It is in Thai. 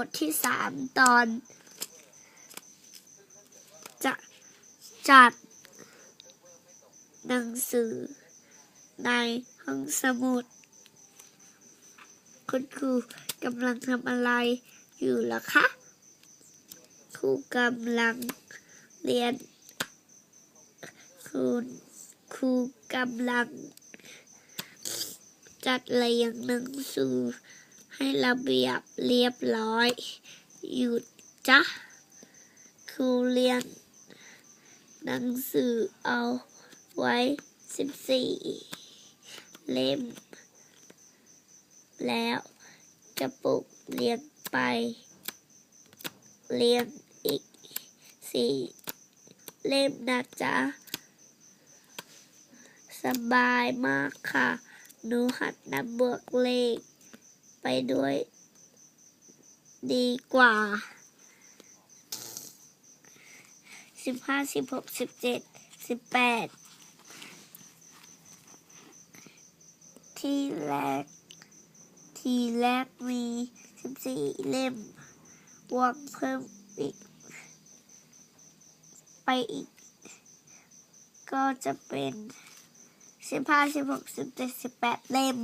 บทที่สามตอน จะจัด หนังสือ ในห้องสมุด คุณครูกำลังทำอะไรอยู่หรอคะ ครูกำลังเรียน คุณครูกำลัง จัดเรียงหนังสือ ให้ระเบียบเรียบร้อย อยู่จ้ะครูเรียน หนังสือเอาไว้สิบสี่เล่ม แล้วจะปลุกเรียนไป เรียนอีกสี่เล่มนะจ๊ะ สบายมากค่ะ หนูหัดนับบวกเลข ไปด้วย ดีกว่าสิบห้าสิบหกสิบเจ็ดสิบแปดที่แรก ทีแรกมีสิบสี่เล่มบวกเพิ่มอีก ไปอีก ก็จะเป็นสิบห้าสิบหกสิบเจ็ดสิบแปดเล่ม